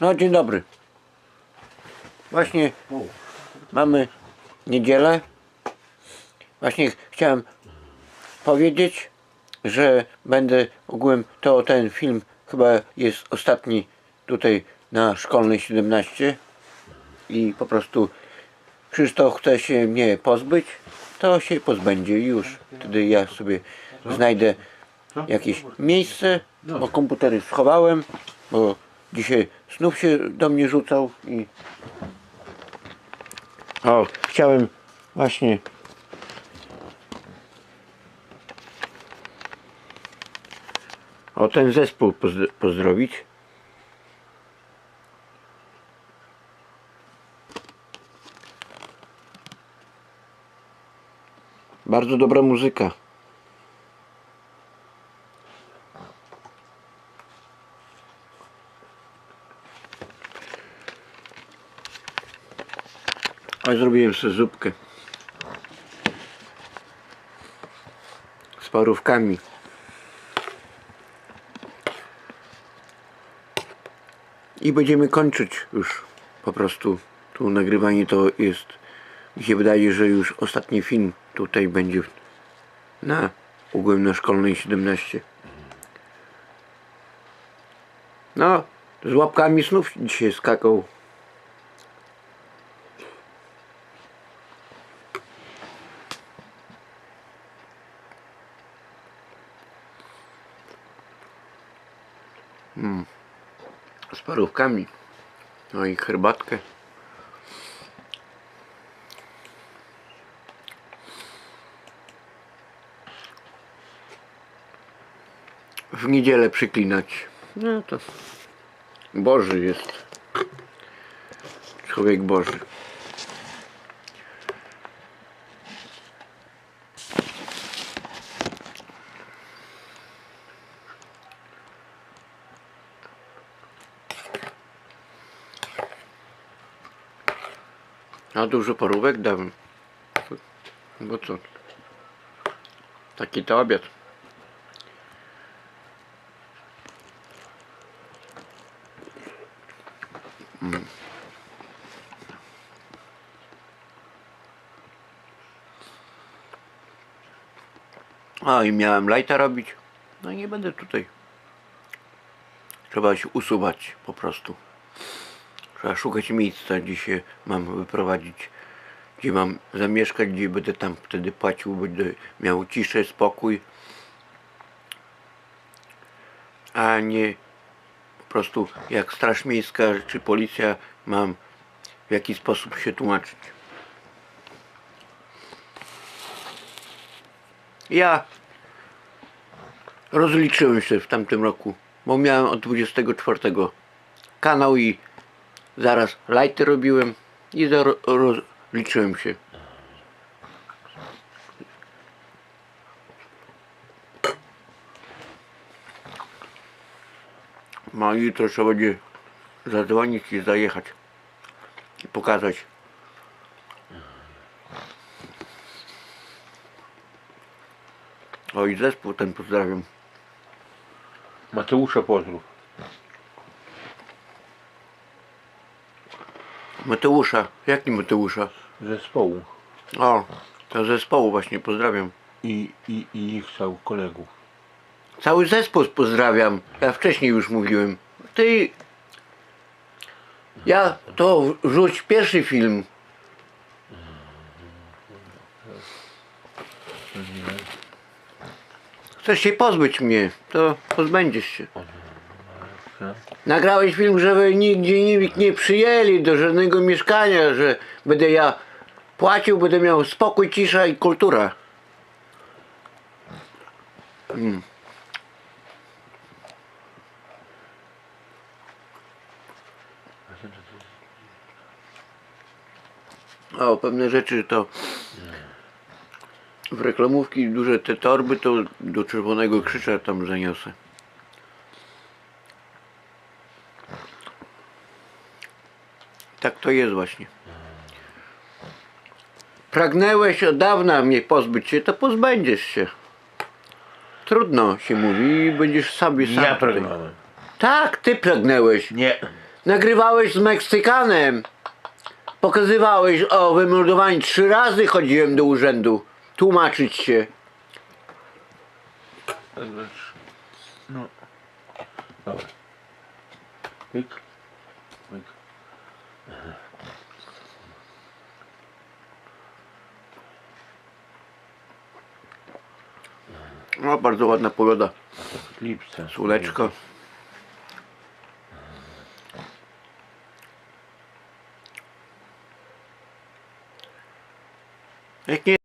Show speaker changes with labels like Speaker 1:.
Speaker 1: No dzień dobry. Właśnie mamy niedzielę. Właśnie chciałem powiedzieć, że będę ogółem to ten film chyba jest ostatni tutaj na szkolnej 17 i po prostu Krzysztof chce się mnie pozbyć, to się pozbędzie już. Wtedy ja sobie znajdę jakieś miejsce, bo komputery schowałem, bo dzisiaj znów się do mnie rzucał i o, chciałem właśnie o ten zespół pozdro- pozdrowić. Bardzo dobra muzyka. A zrobiłem sobie zupkę. Z parówkami. I będziemy kończyć już po prostu. Tu nagrywanie to jest. Mi się wydaje, że już ostatni film tutaj będzie na ogólno szkolnej 17. No, z łapkami snów dzisiaj skakał. Z parówkami. No i herbatkę. W niedzielę przyklinać. No to Boży jest. Człowiek Boży. A dużo parówek dałem. Bo co? Taki to obiad. Mm. A i miałem lajta robić. No nie będę tutaj. Trzeba się usuwać po prostu. Trzeba szukać miejsca, gdzie się mam wyprowadzić, gdzie mam zamieszkać, gdzie będę tam wtedy płacił, będę miał ciszę, spokój, a nie po prostu jak Straż Miejska czy Policja mam w jaki sposób się tłumaczyć. Ja rozliczyłem się w tamtym roku, bo miałem od 24 kanał i Zaraz lighty robiłem i rozliczyłem się. No jutro trzeba będzie zadzwonić i zajechać i pokazać. O i zespół ten pozdrawiam.
Speaker 2: Mateusza pozdrów.
Speaker 1: Mateusza, jaki Mateusza?
Speaker 2: Zespołu.
Speaker 1: O, to zespołu właśnie pozdrawiam.
Speaker 2: I, i, i ich całych kolegów.
Speaker 1: Cały zespół pozdrawiam. Ja wcześniej już mówiłem. Ty. Ja to rzuć pierwszy film. Chcesz się pozbyć mnie, to pozbędziesz się. Nagrałeś film, żeby nigdzie nikt nie przyjęli do żadnego mieszkania, że będę ja płacił, będę miał spokój, cisza i kultura. O, pewne rzeczy to w reklamówki duże te torby to do Czerwonego Krzyża tam zaniosę. Tak to jest właśnie. Pragnęłeś od dawna mnie pozbyć się, to pozbędziesz się. Trudno się mówi i będziesz sobie sam.
Speaker 2: Ja
Speaker 1: tutaj.
Speaker 2: pragnąłem.
Speaker 1: Tak, ty pragnęłeś.
Speaker 2: Nie.
Speaker 1: nagrywałeś z Meksykanem. Pokazywałeś o wymordowaniu. Trzy razy chodziłem do urzędu. Tłumaczyć się.
Speaker 2: No. Dobra. Pyk.
Speaker 1: No, bardzo ładna pogoda.
Speaker 2: Lipce.
Speaker 1: Słoneczko. Jak nie